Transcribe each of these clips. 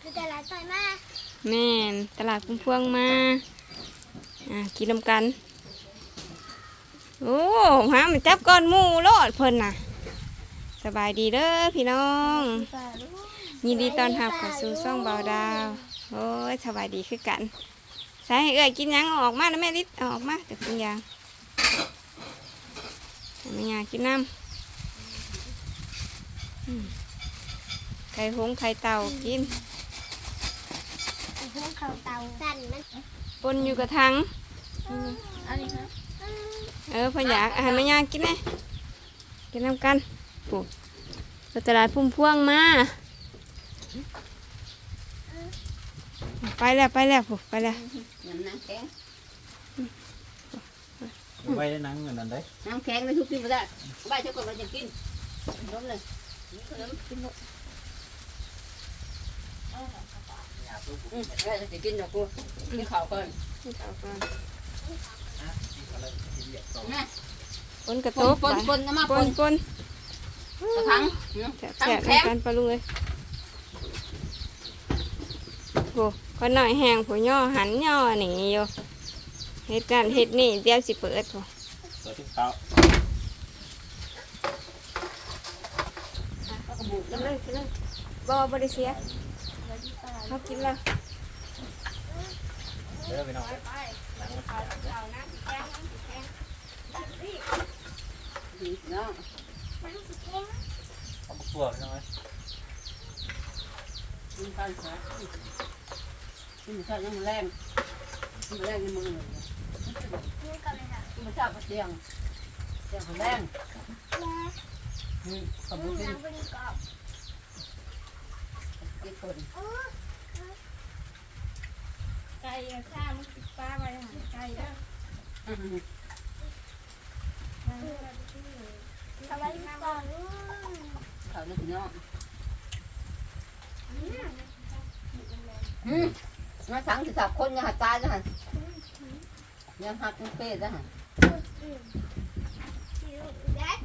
คือแต่ละต่อยมาแม่นตลาดพุ่มพวงมา อ่ากินนำกัน โอ้หามันจับก้อนหมูโลดเพิ่นน่ะ สบายดีเด้อพี่น้อง ยินดีตอนรับเข้าสู่ช่องเบาดาว โอ้ยสบายดีคือกันใส่เอ้ยกินยังออกมาแล้วแม่ลิศออกมาแต่กินยังให้แม่ยากินน้ำไข่หงไข่เต่ากิน พวกเขาเตาสั่นมันปนอยู่กับทังอันนี้ครับเออเพ่ออยากอาหารแม่ยากินไหมกินน้ำกันปุ๊บตลาดพุ่มพวงมาไปแล้วไปแล้วปุ๊บไปแล้วน้ำน้ำแข็งไว้ได้นังเงินนั่นได้น้ำแข็งไม่ทุกที่ไม่ได้ใบเจ้าก่อนเราจะกินล้มเลยล้มกินหมด อืมเราจะกินเดี๋ยวกูกินข้าวก่อนเอาก่อนนะปนกระปโต๊นบปนปนน้ำมาปปนนปนกระทังแฉะทั้งแฉะแข็งกันปลาลุงเลยโอ้คนหน่อยแห้งผู้ย่อหันย่อหนีอยู่เฮ็ดนั่นเฮ็ดนี่เดี๋ยวสิเปิดผู้เปิดทุกเต้ากินเลยกินเลยบ่บ่ได้เสีย เขากินล้วเด้อไปน้องเนาะเอาบักตัวพี่น้องเอ้ยกินข้าวขากินข้าวยังแรงกินแรงในมือเลยนี่ก็เลยค่ะกินข้าวกับเตียงเตียงแรงอืมขอบลูคุณกน้ำบริกรอบกินคน ไก่ซ่ามันติดปลาไว้หันไก่เด้อทำไมก่อนลูกข้าวนี่พี่น้องอืมมาสังสิสับคนยังหัดตายนะฮะยังหักยังเป๊ะนะฮะที่ลูกแดด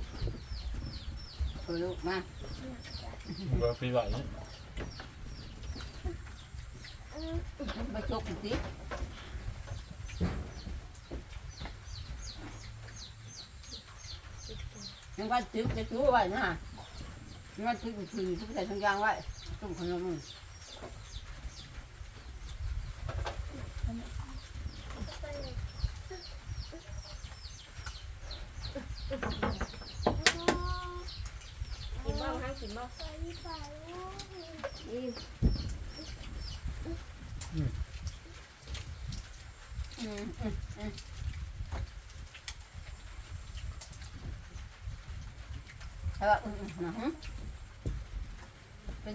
คุยลูกมาเบอร์ฟรีไว้ ไปจกสิยังว่าจึ๊กจะจู้ไว้นะยังว่าจึ๊กถึงทุกใส่ทั้งยางไว้ตุ่มขนมมือกินบ่ห้างกินบ่ไปป่าลูกอีอืมอืมอืมแต่ว่าอืมอืมนะฮะเป็นยัง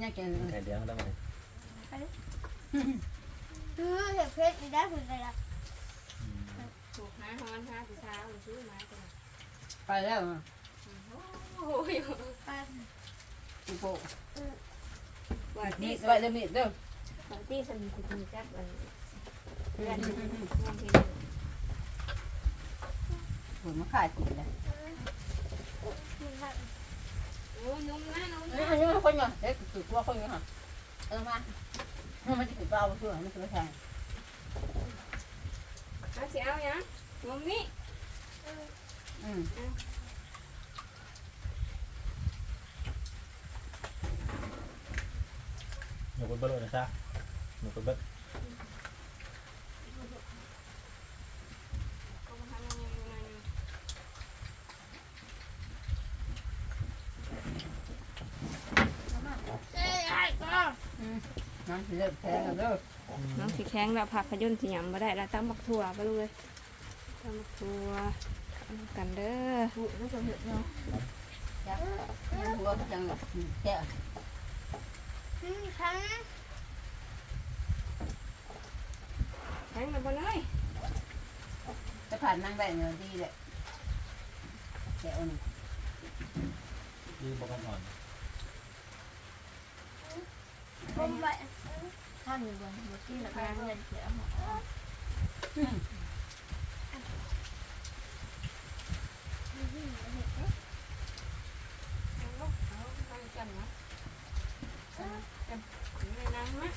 ไงไข่เลี้ยงได้ไหมคือเห็ดเพชรมีได้ผลเลยล่ะถูกหาฮอนหาผู้สา วหรือซื้อมาจ้ะไปแล้วโอ้ยอีโปว่ามีที่ดไว้แล้วมีดเด้อว่าที่สมิติจักอันเพื่อนนผเพื่อนที่มมาขายกินเลยโอ้ยนุ่มนะนุ่มเอ้ยอันนี้มันคนมาเด็กสุดตัวคนนี้ค่ะเออมามันจะติดเปล่าเพื่อมันจะไม่แทงเอาสิเอาหยังนุ่มนี่อืมหนูคนเบิร์ดนะจ๊ะ หนูคนเบิร์ดน้ำเลือดแทงกันเด้อน้องสีแข็งแล้วผักขยุ่นสีหยำมาได้แล้วตั้งบักถั่วไปเลยตั้งบักถั่วเอากันเด้อถูกไม่สมเหตุเนาะจับยังหัวจังแก่ อืมทั้ง แข็งแล้วบ่เลยจะผ่านนั่งได้เงินดีเลยแก่อุ่นยืมบอกกันอ่อนผมไปท่านอยู่บนบนที่ละกันเงินเสียหมอาเอาตั้งกันนะเอาเอาในน้ำนะ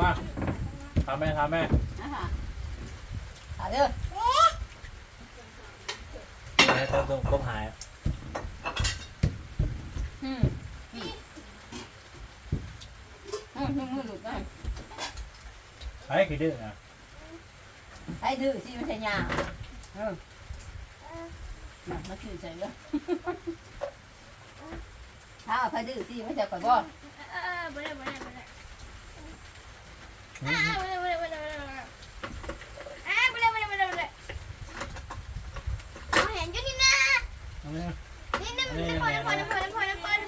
มาทำแม่ทำแม่นะฮะถ่ายเด้อให้เติมตรงกบหายอืมอืมอืมมือมือหลุดได้ไอ้กี่ดื้อนะไอ้ดื้อสิมันใช่ยาเออน่ะมาชื่อใจเลยถ้าเอาไปดื้อสิไม่ใช่ก่อนบ่เออบ่ได้บ่ได้บ่ได้อ่าบ่ได้บ่ได้บ่ได้บ่ได้ อ่าบ่ได้บ่ได้บ่ได้บ่ได้เอาเห็นอยู่นี่นะเอาแม่นี่นี่นี่พอนะพอนะพอนะพอนะพอนะ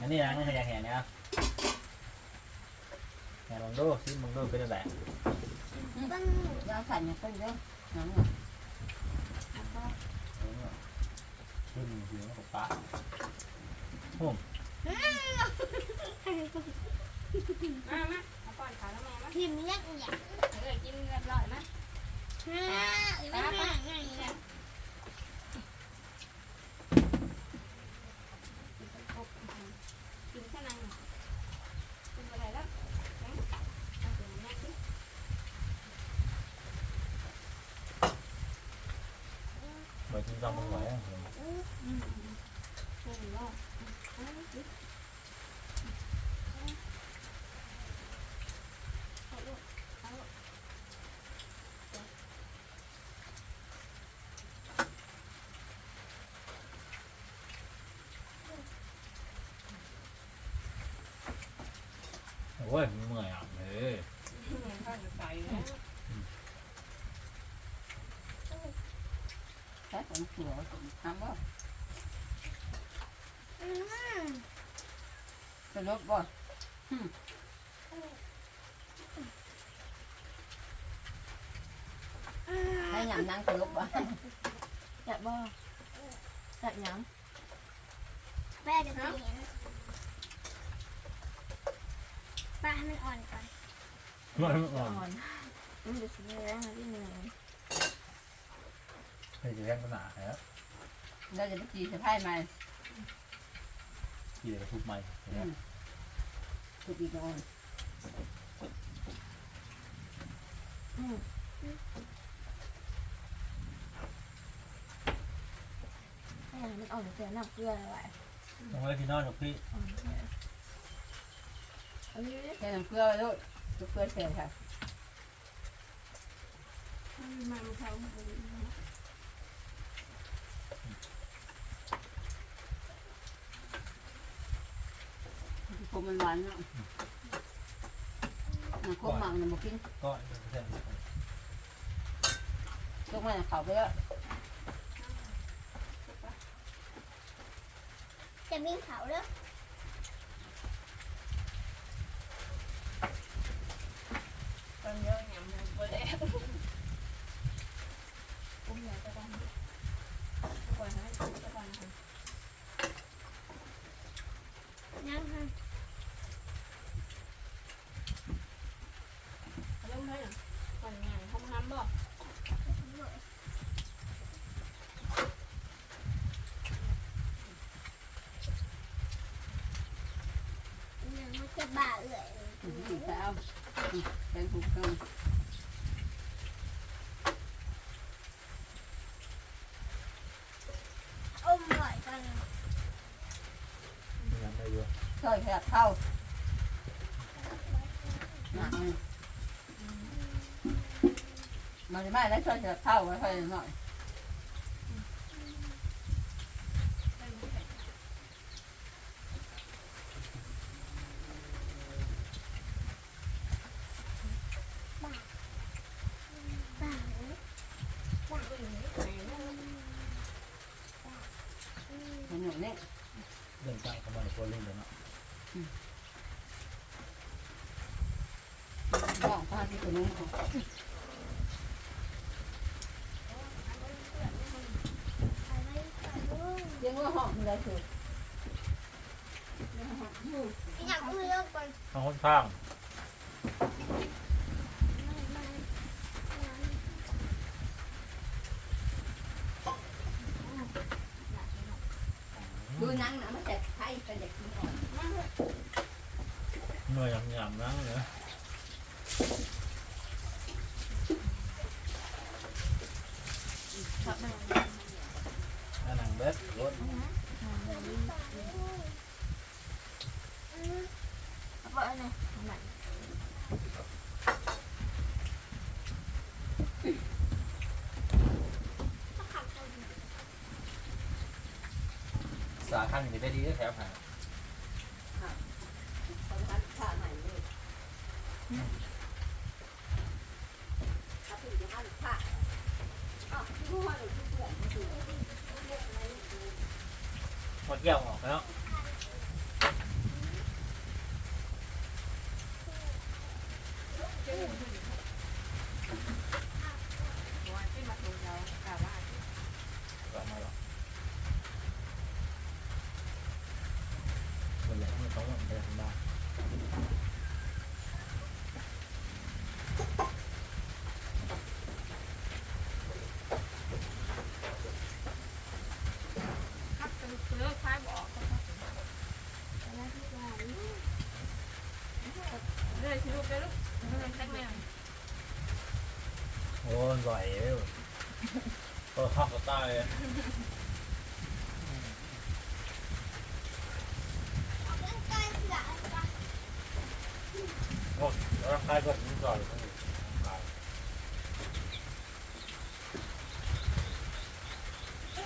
อันนี้ยังไม่ใช่ยาแห่เนี่ยแห่ลองดูซิมึงดูเป็นอะไรบังยาสั่นเนี่ยเพิ่นเด้อน้ำขึ้นอยู่กับป้า มามาเอาป้อนขาแล้วแม่มาพิมพ์เล็กอย่างเอ้ยกินเรียบร้อยมาฮ่าไม่ห่างไงนะกินแค่นั้นกินอะไรแล้วเอาถึงแม่กินเหมือนที่จำมึงไว้ เพิ่มรอบเอาสิ โอ้ยเมื่อยอะเฮ้ยแค่ของหัวทำบ่อืมจะลบบ่ให้ยำนั่งจะลบบ่จับบ่จับหยังแม่จะเห็นป้า ให้มันอ่อนก่อนมันอ่อนอ่อนมันจะสีแดงนิดนึงเฮ้ยจะแย่งปัญหาแล้วเราจะไปจีสะพายมากี่เดี๋ยวทุบใหม่ถูกอีกนอนให้มันอ่อนเสียน้ำเกลือเลยว่ะต้องไว้พี่นอนกับพี่อ่อนเสียอันนี้ แค่น้ำเกลือลูกลูกเกลือเสร็จค่ะมันเขาคมมันหวานเนาะนคมมันหมักนบ่กินก็แค่ลูกมันเขาไปแล้วจะมีเขาเด้อ ตอนเยอะเนี่ยมันบ่ได้อุ้มใหญ่จะต้องก่อนนะก่อนนะยังค่ะเริ่ มเลยก่อนงานเขาทำบ่ยังมันจะบ้าเลยถูกแต่เอาเป็นถูกเกินอมบ่อยกันยังได้เยอะช่วยแค่เข้าหนักมันไม่ได้ช่วยแค่เข้าไว้ค่อยหน่อย บ้า มันหนุ่มนี่ เรื่องใจเขามาในโพลิ่งเลยเนาะบอกป้าที่ตัวนู้นไปไว้ก่อนลูกเรียกว่าห้องมันได้คืออยากอุ้ยเลิกก่อน ทางค่อนข้าง ไม่ไม่ ดูนังนะมันจะไทยเป็นเด็กที่อ่อน มาเถ เมื่อยหยำๆนะเนอะ อันนังเบ็ดรถเบอร์เนี่ยสาขั้นอยู่ได้ดีแถวหา หมดเกี่ยวออกแล้ว ก็มาหรอกมันอยากให้เขาหมดไปทางบ้าน โอ้ยไหวเลยก็ข้าวก็ตายเลยโอ้ยราคาก็ถึงก่อนเลยขาย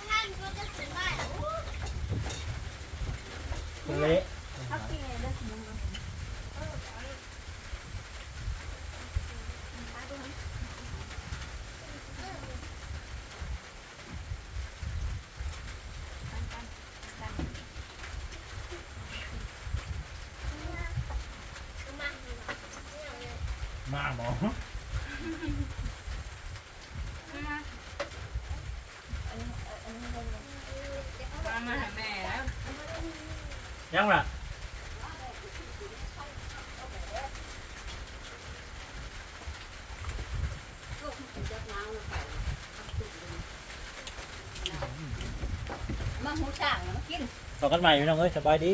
ท่านก็จะถึงบ้านคุณเละ เขากินอะไรได้สมมติ มาหมอ มาหาแม่แล้ว ยังล่ะลูกมันจะน้ำลงไปมาหูช่างมากิน ต่อกันใหม่พี่น้องเอ้ยสบายดี